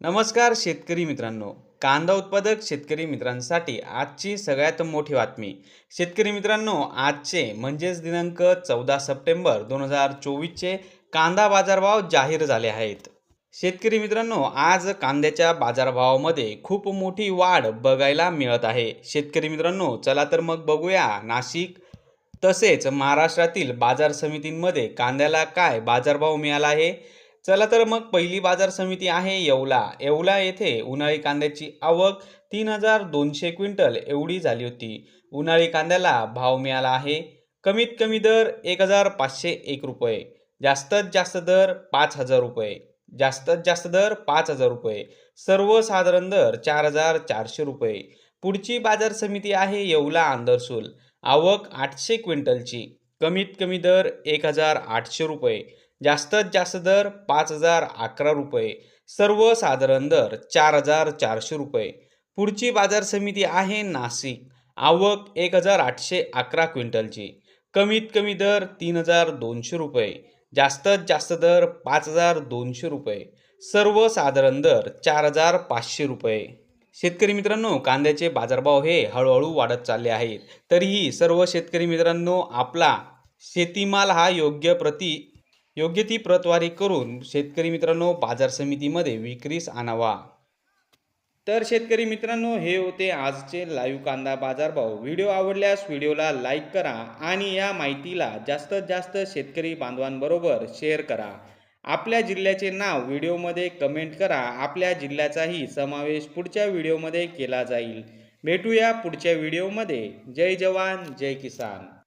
नमस्कार शेतकरी मित्रांनो. कांदा उत्पादक शेतकरी मित्रांसाठी आजची सगळ्यात मोठी बातमी. शेतकरी मित्रांनो आजचे म्हणजेच दिनांक चौदा सप्टेंबर दोन हजार चोवीसचे कांदा बाजारभाव जाहीर झाले आहेत. शेतकरी मित्रांनो आज कांद्याच्या बाजारभावामध्ये खूप मोठी वाढ बघायला मिळत आहे. शेतकरी मित्रांनो चला तर मग बघूया नाशिक तसेच महाराष्ट्रातील बाजार समितींमध्ये कांद्याला काय बाजारभाव मिळाला आहे? चला तर मग पहिली बाजार समिती आहे येवला. येवला येथे उन्हाळी कांद्याची आवक तीन हजार दोनशे क्विंटल एवढी झाली होती. उन्हाळी कांद्याला भाव मिळाला आहे. कमीत कमी दर एक हजार पाचशे एक रुपये. जास्तीत जास्त दर पाच हजार रुपये. जास्तीत जास्त दर पाच हजार रुपये. सर्वसाधारण दर चार हजार चारशे रुपये. पुढची बाजार समिती आहे येवला आंदरसूल. आवक आठशे क्विंटलची. कमीत कमी दर एक हजार आठशे रुपये. जास्तीत जास्त दर पाच हजार अकरा रुपये सर्वसाधारण दर चार हजार चारशे रुपये. पुढची बाजार समिती आहे नाशिक. आवक एक हजार आठशे अकरा क्विंटलची. कमीत कमी दर तीन हजार दोनशे रुपये. जास्तीत जास्त दर पाच हजार दोनशे रुपये. सर्वसाधारण दर चार हजार पाचशे रुपये. शेतकरी मित्रांनो कांद्याचे बाजारभाव हे हळूहळू वाढत चालले आहेत. तरीही सर्व शेतकरी मित्रांनो आपला शेतीमाल हा योग्य प्रती योग्य ती प्रतवारी करून शेतकरी मित्रांनो बाजार समितीमध्ये विक्रीस आणावा. तर शेतकरी मित्रांनो हे होते आजचे लाईव्ह कांदा बाजारभाव. व्हिडिओ आवडल्यास व्हिडिओला लाईक करा आणि या माहितीला जास्तीत जास्त शेतकरी बांधवांबरोबर शेअर करा. आपल्या जिल्ह्याचे नाव व्हिडिओमध्ये कमेंट करा. आपल्या जिल्ह्याचाही समावेश पुढच्या व्हिडिओमध्ये केला जाईल. भेटूया पुढच्या व्हिडिओमध्ये. जय जवान जय किसान.